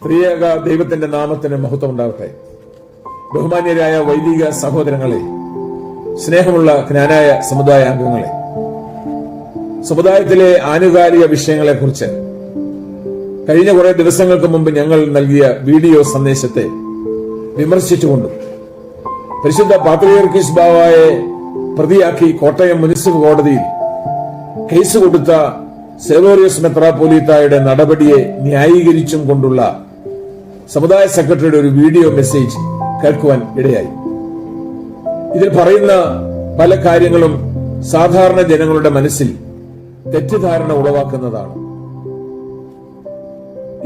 ത്രിയേക ദൈവത്തിന്റെ നാമത്തിന് മഹത്വം ഉണ്ടാവട്ടെ ബഹുമാന്യരായ വൈദിക സഹോദരങ്ങളെ സ്നേഹമുള്ള ജ്ഞാനായ സമുദായ അംഗങ്ങളെ സമുദായത്തിലെ ആനുകാലിക വിഷയങ്ങളെ കുറിച്ച് കഴിഞ്ഞ കുറെ ദിവസങ്ങൾക്ക് മുമ്പ് ഞങ്ങൾ നൽകിയ വീഡിയോ സന്ദേശത്തെ വിമർശിച്ചുകൊണ്ട് പരിശുദ്ധ പാത്രിയർക്കീസ് ബാവായെ പ്രതിയാക്കി കോട്ടയം മുനിസിപ്പൽ കോടതിയിൽ കേസ് കൊടുത്ത സെലോറിയസ് മെത്രാപോലീത്തായുടെ നടപടിയെ ന്യായീകരിച്ചും കൊണ്ടുള്ള സമുദായ സെക്രട്ടറിയുടെ ഒരു വീഡിയോ മെസ്സേജ് കേൾക്കുവാൻ ഇടയായി. ഇതിൽ പറയുന്ന പല കാര്യങ്ങളും സാധാരണ ജനങ്ങളുടെ മനസ്സിൽ തെറ്റിദ്ധാരണ ഉളവാക്കുന്നതാണ്.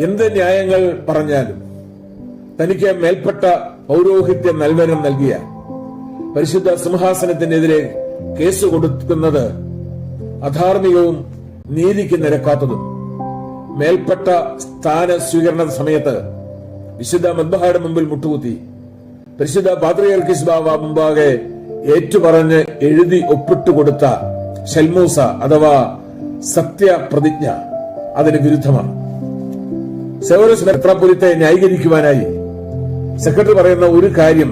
എന്ത് ന്യായങ്ങൾ പറഞ്ഞാലും തനിക്ക് മേൽപ്പെട്ട പൗരോഹിത്യ നൽവനം നൽകിയ പരിശുദ്ധ സിംഹാസനത്തിനെതിരെ കേസ് കൊടുക്കുന്നത് അധാർമികവും നീതിക്ക് നിരക്കാത്തതും. മേൽപ്പെട്ട സ്ഥാന സ്വീകരണ സമയത്ത് വിശുദ്ധ മദ്ബഹായുടെ മുമ്പിൽ മുട്ടുകുത്തി പരിശുദ്ധ പാത്രിയർക്കിസ് ബാബ മുമ്പാകെ ഏറ്റുപറഞ്ഞ് എഴുതി ഒപ്പിട്ട് കൊടുത്ത ഷെൽമൂസ അഥവാ സത്യപ്രതിജ്ഞ അതിന് വിരുദ്ധമാണ്. സെവറസ് മെത്രാപൊലിത്തെ ന്യായീകരിക്കുവാനായി സെക്രട്ടറി പറയുന്ന ഒരു കാര്യം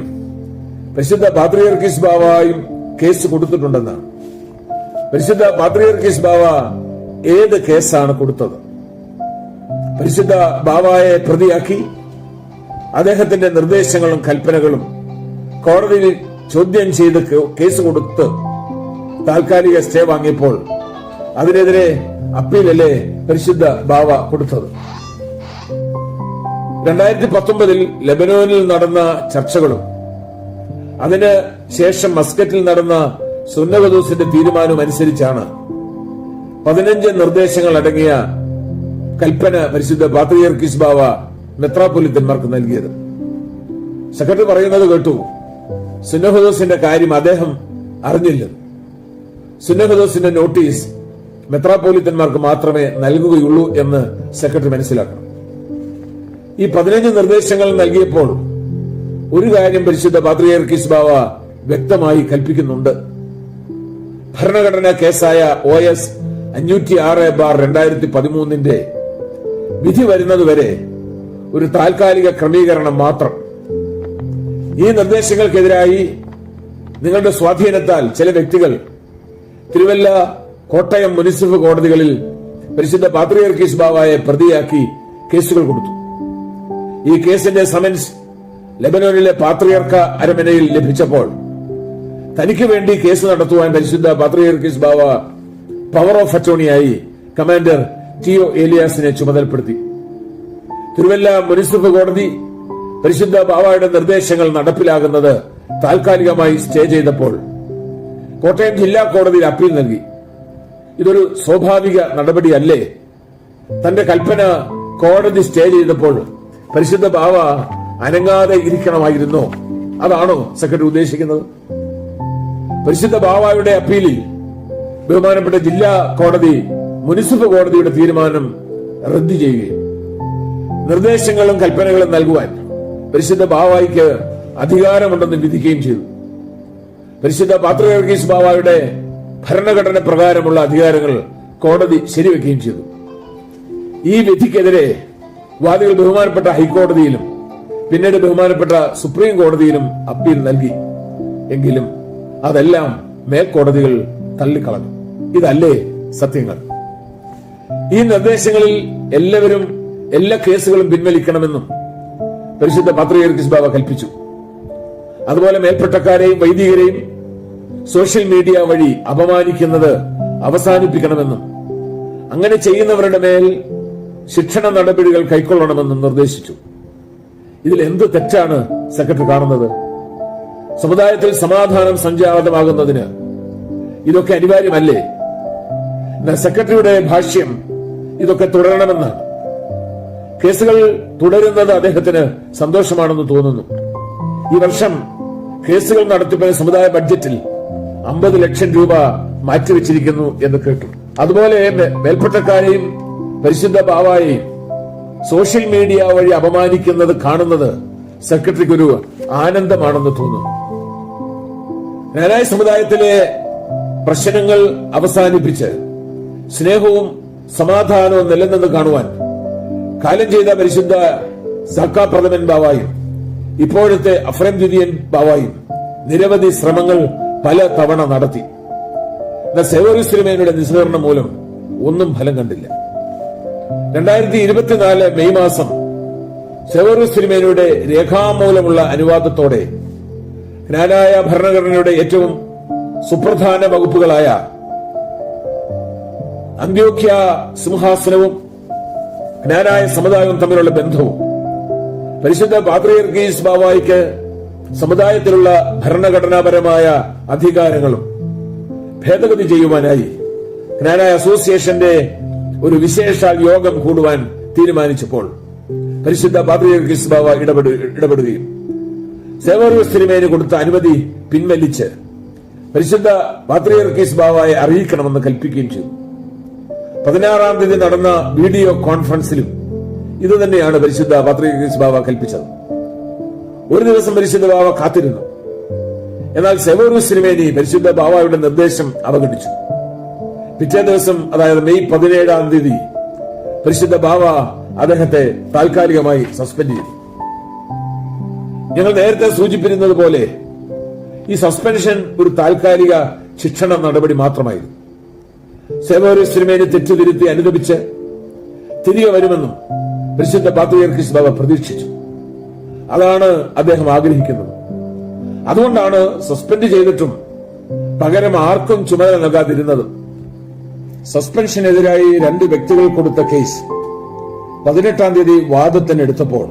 പരിശുദ്ധ പാത്രിയർക്കിസ് ബാവായും കേസ് കൊടുത്തിട്ടുണ്ടെന്ന് പരിശുദ്ധ പാത്രിയർക്കിസ് ബാവ ഏത് കേസാണ് കൊടുത്തത്? പരിശുദ്ധ ബാബായെ പ്രതിയാക്കി അദ്ദേഹത്തിന്റെ നിർദ്ദേശങ്ങളും കൽപ്പനകളും കോടതിയിൽ ചോദ്യം ചെയ്ത് കേസ് കൊടുത്ത് താൽക്കാലിക സ്റ്റേ വാങ്ങിയപ്പോൾ അതിനെതിരെ അപ്പീലല്ലേ പരിശുദ്ധ ബാവ കൊടുത്തത്. രണ്ടായിരത്തി പത്തൊമ്പതിൽ ലബനോനിൽ നടന്ന ചർച്ചകളും അതിന് ശേഷം മസ്കറ്റിൽ നടന്ന സുന്നവദൂസിന്റെ തീരുമാനം അനുസരിച്ചാണ് പതിനഞ്ച് നിർദ്ദേശങ്ങൾ അടങ്ങിയ കൽപ്പന പരിശുദ്ധ പാത്രിയർ കിസ്ബാവ മെത്രാപൊലിത്തന്മാർക്ക് നൽകിയത്. സെക്രട്ടറി പറയുന്നത് കേട്ടു. സുനഹദോസിന്റെ കാര്യം അദ്ദേഹം അറിഞ്ഞില്ല. സുനഹദോസിന്റെ നോട്ടീസ് മെത്രാപോലിത്തന്മാർക്ക് മാത്രമേ നൽകുകയുള്ളൂ എന്ന് സെക്രട്ടറി മനസ്സിലാക്കണം. ഈ പതിനഞ്ച് നിർദ്ദേശങ്ങൾ നൽകിയപ്പോൾ ഒരു കാര്യം പരിശുദ്ധ പാത്രിയർക്കിസ് ബാവ വ്യക്തമായി കൽപ്പിക്കുന്നുണ്ട്. ഭരണഘടനാ കേസായ ഒ എസ് അഞ്ഞൂറ്റി ആറ് ബാർ രണ്ടായിരത്തി പതിമൂന്നിന്റെ വിധി വരുന്നതുവരെ ഒരു താൽക്കാലിക ക്രമീകരണം മാത്രം. ഈ നിർദ്ദേശങ്ങൾക്കെതിരായി നിങ്ങളുടെ സ്വാധീനത്താൽ ചില വ്യക്തികൾ തിരുവല്ല കോട്ടയം മുനിസിപ്പൽ കോടതികളിൽ പരിശുദ്ധ പാത്രിയർക്കീസ് ബാവായെ പ്രതിയാക്കി കേസുകൾ കൊടുത്തു. ഈ കേസിന്റെ സമൻസ് ലെബനോനിലെ പാത്രിയർക്ക അരമനയിൽ ലഭിച്ചപ്പോൾ തനിക്ക് വേണ്ടി കേസ് നടത്തുവാൻ പരിശുദ്ധ പാത്രിയർക്കീസ് ബാവ പവർ ഓഫ് അറ്റോണിയായി കമാൻഡർ ടി ഒ ഏലിയാസിനെ ചുമതലപ്പെടുത്തി. തിരുവല്ല മുനിസിപ്പൽ കോടതി പരിശുദ്ധ ബാവയുടെ നിർദ്ദേശങ്ങൾ നടപ്പിലാകുന്നത് താൽക്കാലികമായി സ്റ്റേ ചെയ്തപ്പോൾ കോട്ടയം ജില്ലാ കോടതിയിൽ അപ്പീൽ നൽകി. ഇതൊരു സ്വാഭാവിക നടപടിയല്ലേ? തന്റെ കൽപ്പന കോടതി സ്റ്റേ ചെയ്തപ്പോൾ പരിശുദ്ധ ബാവ അനങ്ങാതെ ഇരിക്കണമായിരുന്നോ. അതാണോ സെക്രട്ടറി ഉദ്ദേശിക്കുന്നത്? പരിശുദ്ധ ബാവയുടെ അപ്പീലിൽ ബഹുമാനപ്പെട്ട ജില്ലാ കോടതി മുനിസിപ്പൽ കോടതിയുടെ തീരുമാനം റദ്ദു ചെയ്യുകയും നിർദ്ദേശങ്ങളും കൽപ്പനകളും നൽകുവാൻ പരിശുദ്ധ ബാവായിക്ക് അധികാരമുണ്ടെന്ന് വിധിക്കുകയും ചെയ്തു. പരിശുദ്ധ പാത്രകീസ് ബാവായുടെ ഭരണഘടന പ്രകാരമുള്ള അധികാരങ്ങൾ കോടതി ശരിവെക്കുകയും ചെയ്തു. ഈ വിധിക്കെതിരെ വാദികൾ ബഹുമാനപ്പെട്ട ഹൈക്കോടതിയിലും പിന്നീട് ബഹുമാനപ്പെട്ട സുപ്രീം കോടതിയിലും അപ്പീൽ നൽകി. എങ്കിലും അതെല്ലാം മേൽക്കോടതികൾ തള്ളിക്കളഞ്ഞു. ഇതല്ലേ സത്യങ്ങൾ. ഈ നിർദ്ദേശങ്ങളിൽ എല്ലാവരും എല്ലാ കേസുകളും പിൻവലിക്കണമെന്നും പരിശുദ്ധ പത്രികർക്കിസ് ബാബ കൽപ്പിച്ചു. അതുപോലെ മേൽപ്പെട്ടക്കാരെയും വൈദികരെയും സോഷ്യൽ മീഡിയ വഴി അപമാനിക്കുന്നത് അവസാനിപ്പിക്കണമെന്നും അങ്ങനെ ചെയ്യുന്നവരുടെ മേൽ ശിക്ഷണ നടപടികൾ കൈക്കൊള്ളണമെന്നും നിർദ്ദേശിച്ചു. ഇതിൽ എന്ത് തെറ്റാണ് സെക്രട്ടറി കാണുന്നത്? സമുദായത്തിൽ സമാധാനം സംജാതമാകുന്നതിന് ഇതൊക്കെ അനിവാര്യമല്ലേ? സെക്രട്ടറിയുടെ ഭാഷ്യം ഇതൊക്കെ തുടരണമെന്നാണ് കേസുകൾ തുടരുന്നത് അദ്ദേഹത്തിന് സന്തോഷമാണെന്ന് തോന്നുന്നു. ഈ വർഷം കേസുകൾ നടത്തിപ്പിന് സമുദായ ബഡ്ജറ്റിൽ അമ്പത് ലക്ഷം രൂപ മാറ്റിവെച്ചിരിക്കുന്നു എന്ന് കേട്ടു. അതുപോലെ മേൽപ്പെട്ടക്കാരെയും പരിശുദ്ധ ബാവായെയും സോഷ്യൽ മീഡിയ വഴി അപമാനിക്കുന്നത് കാണുന്നത് സെക്രട്ടറിക്ക് ഒരു ആനന്ദമാണെന്ന് തോന്നുന്നു. നാരായ സമുദായത്തിലെ പ്രശ്നങ്ങൾ അവസാനിപ്പിച്ച് സ്നേഹവും സമാധാനവും നിലനിന്ന് കാണുവാൻ കാലം ചെയ്ത പരിശുദ്ധ സർക്കാർ പ്രഥമൻ ബാവായും ഇപ്പോഴത്തെ അഫ്രം ദ്വിതീയൻ ബാവായും നിരവധി ശ്രമങ്ങൾ പല തവണ നടത്തി. സേവരിശ്രമേനയുടെ നിസ്സഹരണം മൂലം ഒന്നും ഫലം കണ്ടില്ല. രണ്ടായിരത്തി ഇരുപത്തിനാല് മെയ് മാസം സേവറി സിനിമയുടെ രേഖാമൂലമുള്ള അനുവാദത്തോടെ ജ്ഞാനായ ഭരണഘടനയുടെ ഏറ്റവും സുപ്രധാന വകുപ്പുകളായ അന്ത്യോക്യ സിംഹാസനവും ജ്ഞാനായ സമുദായവും തമ്മിലുള്ള ബന്ധവും പരിശുദ്ധ പാത്രിയർഗീസ് ബാവായിക്ക് സമുദായത്തിലുള്ള ഭരണഘടനാപരമായ അധികാരങ്ങളും ഭേദഗതി ചെയ്യുവാനായി ജ്ഞാനായ അസോസിയേഷന്റെ ഒരു വിശേഷ യോഗം കൂടുവാൻ തീരുമാനിച്ചപ്പോൾ പരിശുദ്ധ പാത്രിയർഗീസ് ബാവ ഇടപെടു ഇടപെടുകയും സേവറിയസ് തിരുമേന് കൊടുത്ത അനുമതി പിൻവലിച്ച് പരിശുദ്ധ പാത്രിയർക്കീസ് ബാവായെ അറിയിക്കണമെന്ന് കൽപ്പിക്കുകയും ചെയ്തു. പതിനാറാം തീയതി നടന്ന വീഡിയോ കോൺഫറൻസിലും ഇത് തന്നെയാണ് പരിശുദ്ധ പാത്രിയർക്കീസ് ബാവ കൽപ്പിച്ചത് ഒരു ദിവസം പരിശുദ്ധ ബാവ കാത്തിരുന്നു. എന്നാൽ സെവോറൂസ് സിനിമേനി പരിശുദ്ധ ബാവയുടെ നിർദ്ദേശം അവഗണിച്ചു. പിറ്റേ ദിവസം അതായത് മെയ് പതിനേഴാം തീയതി പരിശുദ്ധ ബാവ അദ്ദേഹത്തെ താൽക്കാലികമായി സസ്പെൻഡ് ചെയ്തു. ഞങ്ങൾ നേരത്തെ സൂചിപ്പിക്കുന്നത് പോലെ ഈ സസ്പെൻഷൻ ഒരു താൽക്കാലിക ശിക്ഷണ നടപടി മാത്രമായിരുന്നു. സേവോറി സിനിമയെ തെറ്റുതിരുത്തി അനുദപിച്ച് തിരികെ വരുമെന്നും പരിശുദ്ധ പാത്രീയർക്കിസ് ബാബ പ്രതീക്ഷിച്ചു. അതാണ് അദ്ദേഹം ആഗ്രഹിക്കുന്നത്. അതുകൊണ്ടാണ് സസ്പെൻഡ് ചെയ്തിട്ടും പകരം ആർക്കും ചുമതല നൽകാതിരുന്നത്. സസ്പെൻഷനെതിരായി രണ്ട് വ്യക്തികൾ കൊടുത്ത കേസ് പതിനെട്ടാം തീയതി വാദത്തിന് എടുത്തപ്പോൾ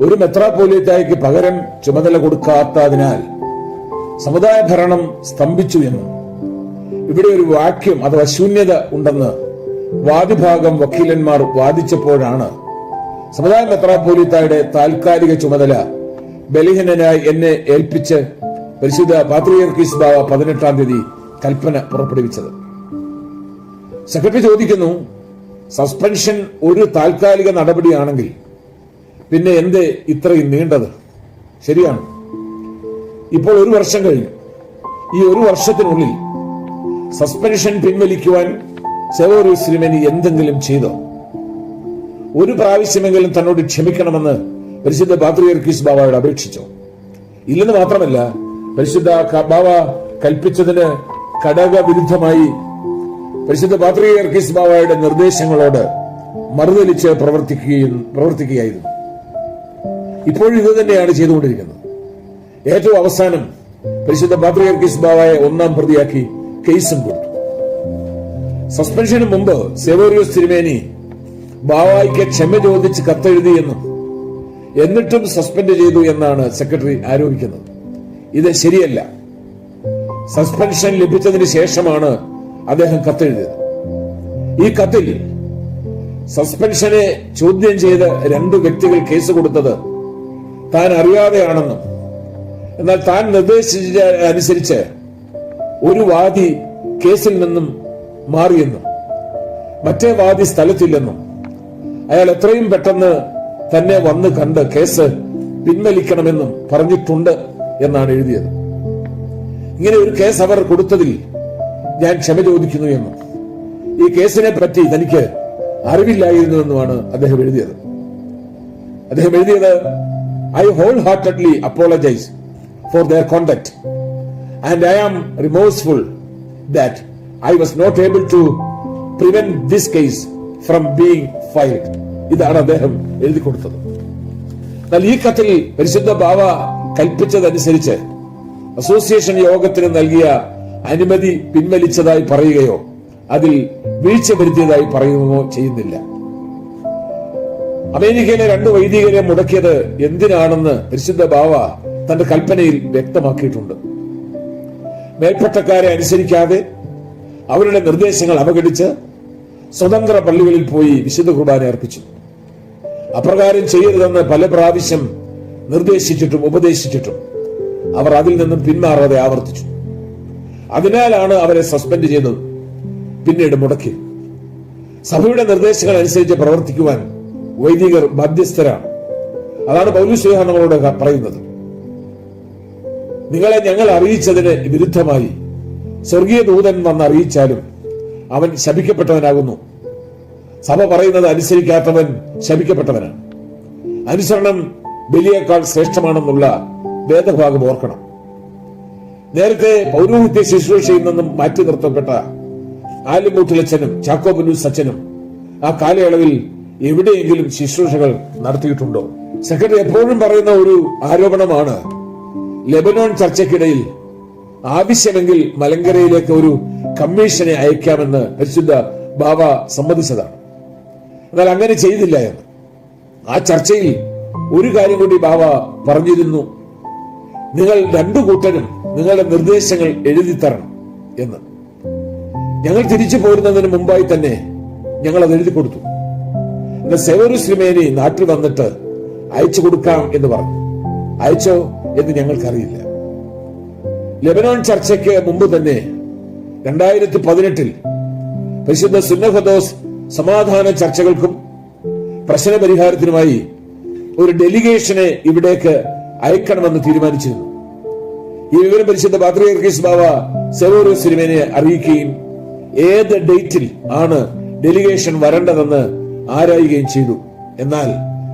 ഒരു മെത്രാപോലിത്തായ്ക്ക് പകരം ചുമതല കൊടുക്കാത്തതിനാൽ സമുദായ ഭരണം സ്തംഭിച്ചു എന്നും ഇവിടെ ഒരു വാക്യം അഥവാ ശൂന്യത ഉണ്ടെന്ന് വാദിഭാഗം വക്കീലന്മാർ വാദിച്ചപ്പോഴാണ്. സമുദായ മെത്രാപോലിത്തായുടെ താൽക്കാലിക ചുമതല ബലിഹനായി എന്നെ ഏൽപ്പിച്ച് പരിശുദ്ധ പാത്രിയർക്കീസ് ബാവ പതിനെട്ടാം തീയതി കൽപ്പന പുറപ്പെടുവിച്ചത്. സെക്രട്ടറി ചോദിക്കുന്നു സസ്പെൻഷൻ ഒരു താൽക്കാലിക നടപടിയാണെങ്കിൽ പിന്നെ എന്തേ ഇത്രയും നീണ്ടത്? ശരിയാണ്. ഇപ്പോൾ ഒരു വർഷം കഴിഞ്ഞു. ഈ ഒരു വർഷത്തിനുള്ളിൽ സസ്പെൻഷൻ പിൻവലിക്കുവാൻ സെവോറി സിനിമനി എന്തെങ്കിലും ചെയ്തോ? ഒരു പ്രാവശ്യമെങ്കിലും തന്നോട് ക്ഷമിക്കണമെന്ന് പരിശുദ്ധ പാത്രിയർക്കീസ് ബാബയോട് അപേക്ഷിച്ചോ? ഇല്ലെന്ന് മാത്രമല്ല പരിശുദ്ധ ബാബ കൽപ്പിച്ചതിന് ഘടകവിരുദ്ധമായി പരിശുദ്ധ പാത്രിയർക്കീസ് ബാബയുടെ നിർദ്ദേശങ്ങളോട് മറുതലിച്ച് പ്രവർത്തിക്കുകയും പ്രവർത്തിക്കുകയായിരുന്നു. ഇപ്പോഴും ഇത് തന്നെയാണ് ചെയ്തുകൊണ്ടിരിക്കുന്നത്. ഏറ്റവും അവസാനം പരിശുദ്ധ പാത്രിയർക്കീസ് ബാബയെ ഒന്നാം പ്രതിയാക്കി കേസും കൊടുത്തു. സസ്പെൻഷന് മുമ്പ് സെവോറിയോസ് തിരുമേനി ബാവായിക്ക് ക്ഷമ ചോദിച്ച് കത്തെഴുതിയെന്നും എന്നിട്ടും സസ്പെൻഡ് ചെയ്തു എന്നാണ് സെക്രട്ടറി ആരോപിക്കുന്നത്. ഇത് ശരിയല്ല. സസ്പെൻഷൻ ലഭിച്ചതിന് ശേഷമാണ് അദ്ദേഹം കത്തെഴുതിയത്. ഈ കത്തിൽ സസ്പെൻഷനെ ചോദ്യം ചെയ്ത് രണ്ട് വ്യക്തികൾ കേസ് കൊടുത്തത് താൻ അറിയാതെയാണെന്നും എന്നാൽ താൻ നിർദ്ദേശിച്ച അനുസരിച്ച് ഒരു വാദി കേസിൽ നിന്നും മാറിയെന്നും മറ്റേ വാദി സ്ഥലത്തില്ലെന്നും അയാൾ എത്രയും പെട്ടെന്ന് തന്നെ വന്ന് കണ്ട് കേസ് പിൻവലിക്കണമെന്നും പറഞ്ഞിട്ടുണ്ട് എന്നാണ് എഴുതിയത്. ഇങ്ങനെ ഒരു കേസ് അവർ കൊടുത്തതിൽ ഞാൻ ക്ഷമ ചോദിക്കുന്നു എന്നും ഈ കേസിനെ പറ്റി തനിക്ക് അറിവില്ലായിരുന്നുവെന്നുമാണ് അദ്ദേഹം എഴുതിയത്. അദ്ദേഹം എഴുതിയത് I wholeheartedly apologize for their conduct and I am remorseful that I was not able to prevent this case from being filed ഇതാണ് അദ്ദേഹം എഴുതി കൊടുത്തത്. എന്നാൽ ഈ കത്തിൽ പരിശുദ്ധ ബാവ കൽപ്പിച്ചതനുസരിച്ച് അസോസിയേഷൻ യോഗത്തിന് നൽകിയ അനുമതി പിൻവലിച്ചതായി പറയുകയോ അതിൽ വീഴ്ച വരുത്തിയതായി പറയുകയോ ചെയ്യുന്നില്ല. അമേരിക്കയിലെ രണ്ട് വൈദികരെ മുടക്കിയത് എന്തിനാണെന്ന് പരിശുദ്ധ ബാവ തന്റെ കൽപ്പനയിൽ വ്യക്തമാക്കിയിട്ടുണ്ട്. മേൽപ്പട്ടക്കാരെ അനുസരിക്കാതെ അവരുടെ നിർദ്ദേശങ്ങൾ അവഗണിച്ച് സ്വതന്ത്ര പള്ളികളിൽ പോയി വിശുദ്ധ കുർബാന അർപ്പിച്ചു. അപ്രകാരം ചെയ്യരുതെന്ന് പല പ്രാവശ്യം നിർദ്ദേശിച്ചിട്ടും ഉപദേശിച്ചിട്ടും അവർ അതിൽ നിന്നും പിന്മാറാതെ ആവർത്തിച്ചു. അതിനാലാണ് അവരെ സസ്പെൻഡ് ചെയ്തത്. പിന്നീട് മുടക്കി. സഭയുടെ നിർദ്ദേശങ്ങൾ അനുസരിച്ച് പ്രവർത്തിക്കുവാൻ വൈദികർ ബാധ്യസ്ഥരാണ്. അതാണ് പൗലുശ്രീഹ നമ്മളോട് പറയുന്നത്. നിങ്ങളെ ഞങ്ങൾ അറിയിച്ചതിന് വിരുദ്ധമായി. സ്വർഗീയ ദൂതൻ വന്ന് അറിയിച്ചാലും അവൻ ശപിക്കപ്പെട്ടവനാകുന്നു. സഭ പറയുന്നത് അനുസരിക്കാത്തവൻ ശപിക്കപ്പെട്ടവനാണ്. അനുസരണം ബലിയേക്കാൾ ശ്രേഷ്ഠമാണെന്നുള്ള വേദഭാഗം ഓർക്കണം. നേരത്തെ പൗരോഹിത്യ ശുശ്രൂഷയിൽ നിന്നും മാറ്റി നിർത്തപ്പെട്ട ആലിമൂട്ടിലച്ഛനും ചാക്കോബനൂസ് അച്ഛനും ആ കാലയളവിൽ എവിടെയെങ്കിലും ശുശ്രൂഷകൾ നടത്തിയിട്ടുണ്ടോ? സെക്രട്ടറി എപ്പോഴും പറയുന്ന ഒരു ആരോപണമാണ് ലെബനോൺ ചർച്ചയ്ക്കിടയിൽ ആവശ്യമെങ്കിൽ മലങ്കരയിലേക്ക് ഒരു കമ്മീഷനെ അയക്കാമെന്ന് പരിശുദ്ധ ബാബ സമ്മതിച്ചതാണ്. എന്നാൽ അങ്ങനെ ചെയ്തില്ല എന്ന്. ആ ചർച്ചയിൽ ഒരു കാര്യം കൂടി ബാബ പറഞ്ഞിരുന്നു. നിങ്ങൾ രണ്ടു കൂട്ടരും നിങ്ങളുടെ നിർദ്ദേശങ്ങൾ എഴുതി തരണം എന്ന്. ഞങ്ങൾ തിരിച്ചു പോരുന്നതിന് മുമ്പായി തന്നെ ഞങ്ങൾ അത് എഴുതി കൊടുത്തു. സെവറു ശ്രീമേനി നാട്ടിൽ വന്നിട്ട് അയച്ചു കൊടുക്കാം എന്ന് പറഞ്ഞു. അയച്ചോ? എന്ന് ഞങ്ങൾക്കറിയില്ല. ലെബനോൺ ചർച്ചയ്ക്ക് മുമ്പ് തന്നെ രണ്ടായിരത്തി പതിനെട്ടിൽ പരിശുദ്ധ സുന്നഹദോസ് സമാധാന ചർച്ചകൾക്കും പ്രശ്നപരിഹാരത്തിനുമായി ഒരു ഡെലിഗേഷനെ ഇവിടേക്ക് അയക്കണമെന്ന് തീരുമാനിച്ചിരുന്നു. ഈ വിവരം പരിശുദ്ധ പാത്രീസ് ബാബ സെവോറു സിനിമനെ അറിയിക്കുകയും ഏത് ഡേറ്റിൽ ആണ് ഡെലിഗേഷൻ വരേണ്ടതെന്ന് ആരായുകയും ചെയ്തു. എന്നാൽ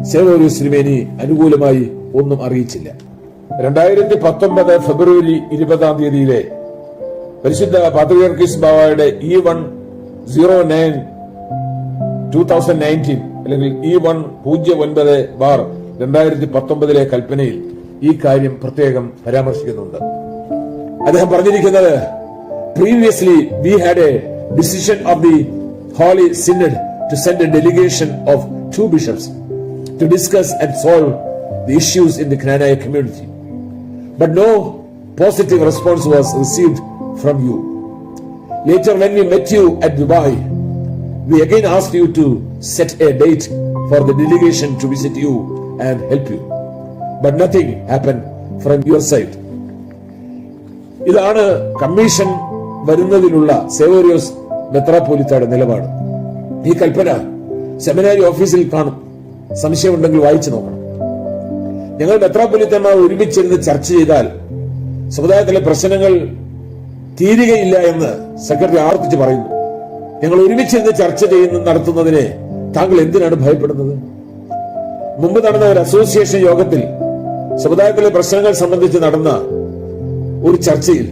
സെവോറു സിനിമേനി അനുകൂലമായി ഒന്നും അറിയിച്ചില്ല. രണ്ടായിരത്തി പത്തൊമ്പത് ഫെബ്രുവരി ഇരുപതാം തീയതിയിലെ പരിശുദ്ധ പാത്രികീസ് ബാവയുടെ E one zero nine two thousand nineteen അല്ലെങ്കിൽ ഇ വൺ പൂജ്യം ഒൻപത് ബാർ രണ്ടായിരത്തി പത്തൊമ്പതിലെ കൽപ്പനയിൽ ഈ കാര്യം പ്രത്യേകം പരാമർശിക്കുന്നുണ്ട്. അദ്ദേഹം പറഞ്ഞിരിക്കുന്നത് previously we had a decision of the holy synod to send a delegation of two bishops to discuss and solve the issues in the Knanaya community but no positive response was received from you. Later, when we met you at Dubai, we again asked you to set a date for the delegation to visit you and help you. But nothing happened from your side. ഇതാണ് commission വരുന്നതിനുള്ള സേവോറിയോസ് മെത്രാപോലിത്തയുടെ നിലപാട് ഈ കൽപ്പന സെമിനാരി ഓഫീസിൽ കാണും സംശയമുണ്ടെങ്കിൽ വായിച്ചു നോക്കണം ഞങ്ങൾ മെത്രാപൊലിത്തമാർ ഒരുമിച്ചിരുന്ന് ചർച്ച ചെയ്താൽ സമുദായത്തിലെ പ്രശ്നങ്ങൾ തീരുകയില്ല എന്ന് സെക്രട്ടറി ആവർത്തിച്ച് പറയുന്നു. ഞങ്ങൾ ഒരുമിച്ചിരുന്ന് ചർച്ച ചെയ്യുന്ന നടത്തുന്നതിനെ താങ്കൾ എന്തിനാണ് ഭയപ്പെടുന്നത്? മുമ്പ് നടന്ന ഒരു അസോസിയേഷൻ യോഗത്തിൽ സമുദായത്തിലെ പ്രശ്നങ്ങൾ സംബന്ധിച്ച് നടന്ന ഒരു ചർച്ചയിൽ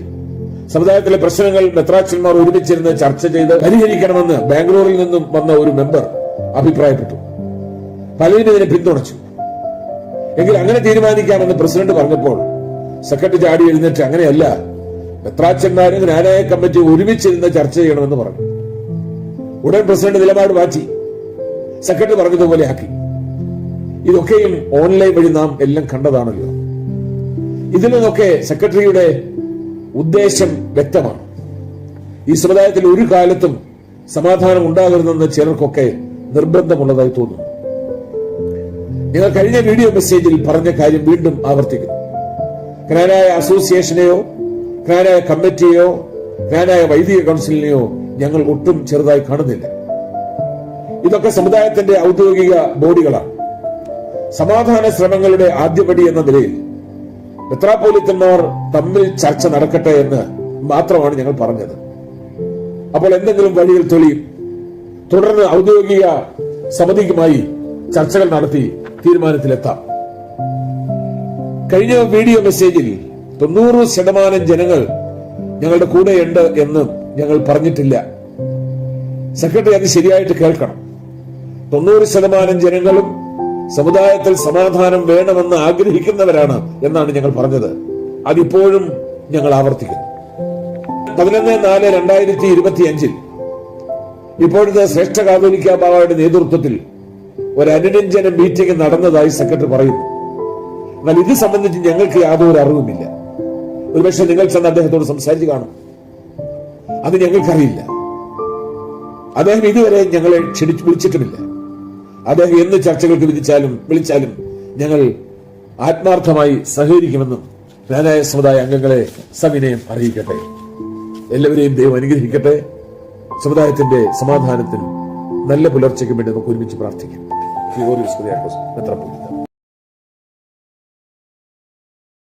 സമുദായത്തിലെ പ്രശ്നങ്ങൾ മെത്രാച്ചന്മാർ ഒരുമിച്ചിരുന്ന് ചർച്ച ചെയ്ത് പരിഹരിക്കണമെന്ന് ബാംഗ്ലൂരിൽ നിന്നും വന്ന ഒരു മെമ്പർ അഭിപ്രായപ്പെട്ടു. പലരും ഇതിനെ പിന്തുണച്ചു. എങ്കിൽ അങ്ങനെ തീരുമാനിക്കാമെന്ന് പ്രസിഡന്റ് പറഞ്ഞപ്പോൾ സെക്രട്ടറി ചാടി എഴുന്നേറ്റ് അങ്ങനെയല്ല. മെത്രാച്ചന്മാരും ജ്ഞാനായ കമ്മിറ്റി ഒരുമിച്ചിരുന്ന് ചർച്ച ചെയ്യണമെന്ന് പറഞ്ഞു. ഉടൻ പ്രസിഡന്റ് നിലപാട് മാറ്റി. സെക്രട്ടറി പറഞ്ഞതുപോലെ ആക്കി. ഇതൊക്കെയും ഓൺലൈൻ വഴി നാം എല്ലാം കണ്ടതാണല്ലോ. ഇതിൽ നിന്നൊക്കെ സെക്രട്ടറിയുടെ ഉദ്ദേശം വ്യക്തമാണ്. ഈ സമുദായത്തിൽ ഒരു കാലത്തും സമാധാനം ഉണ്ടാകരുതെന്ന് ചിലർക്കൊക്കെ നിർബന്ധമുള്ളതായി തോന്നുന്നു. നിങ്ങൾ കഴിഞ്ഞ വീഡിയോ മെസ്സേജിൽ പറഞ്ഞ കാര്യം വീണ്ടും ആവർത്തിക്കുന്നു. ക്നാനായ അസോസിയേഷനെയോ ക്നാനായ കമ്മിറ്റിയെയോ ക്നാനായ വൈദിക കൗൺസിലിനെയോ ഞങ്ങൾ ഒട്ടും ചെറുതായി കാണുന്നില്ല. ഇതൊക്കെ സമുദായത്തിന്റെ ഔദ്യോഗിക ബോഡികളാണ്. സമാധാന ശ്രമങ്ങളുടെ ആദ്യപടി എന്ന നിലയിൽ മെത്രാപോലിത്തന്മാർ തമ്മിൽ ചർച്ച നടക്കട്ടെ എന്ന് മാത്രമാണ് ഞങ്ങൾ പറഞ്ഞത്. അപ്പോൾ എന്തെങ്കിലും വഴികൾ തെളിയും. തുടർന്ന് ഔദ്യോഗിക സമിതിക്കുമായി ചർച്ചകൾ നടത്തി തീരുമാനത്തിലെത്താം. കഴിഞ്ഞ വീഡിയോ മെസ്സേജിൽ തൊണ്ണൂറ് ശതമാനം ജനങ്ങൾ ഞങ്ങളുടെ കൂടെയുണ്ട് എന്ന് ഞങ്ങൾ പറഞ്ഞിട്ടില്ല. സെക്രട്ടറി അത് ശരിയായിട്ട് കേൾക്കണം. തൊണ്ണൂറ് ശതമാനം ജനങ്ങളും സമുദായത്തിൽ സമാധാനം വേണമെന്ന് ആഗ്രഹിക്കുന്നവരാണ് എന്നാണ് ഞങ്ങൾ പറഞ്ഞത്. അതിപ്പോഴും ഞങ്ങൾ ആവർത്തിക്കുന്നു. പതിനൊന്ന് നാല് രണ്ടായിരത്തി ഇരുപത്തി അഞ്ചിൽ ഇപ്പോഴത്തെ ശ്രേഷ്ഠ കാതോലിക്ക ബാബയുടെ നേതൃത്വത്തിൽ ഒരു അനുരഞ്ജന മീറ്റിംഗ് നടന്നതായി സെക്രട്ടറി പറയുന്നു. എന്നാൽ ഇത് സംബന്ധിച്ച് ഞങ്ങൾക്ക് യാതൊരു അറിവുമില്ല. ഒരുപക്ഷെ നിങ്ങൾ ചെന്ന് അദ്ദേഹത്തോട് സംസാരിച്ച് കാണും. അത് ഞങ്ങൾക്കറിയില്ല. അദ്ദേഹം ഇതുവരെ ഞങ്ങളെ ക്ഷണിച്ച് വിളിച്ചിട്ടുമില്ല. അദ്ദേഹം എന്ന് ചർച്ചകൾക്ക് വിധിച്ചാലും വിളിച്ചാലും ഞങ്ങൾ ആത്മാർത്ഥമായി സഹകരിക്കുമെന്നും ജ്ഞാനായ സമുദായ അംഗങ്ങളെ സവിനയം അറിയിക്കട്ടെ. എല്ലാവരെയും ദൈവം അനുഗ്രഹിക്കട്ടെ. സമുദായത്തിന്റെ സമാധാനത്തിനും നല്ല പുലർച്ചയ്ക്കും വേണ്ടി നമുക്ക് ഒരുമിച്ച് പ്രാർത്ഥിക്കാം. Vyvodil z jako z metropolitán.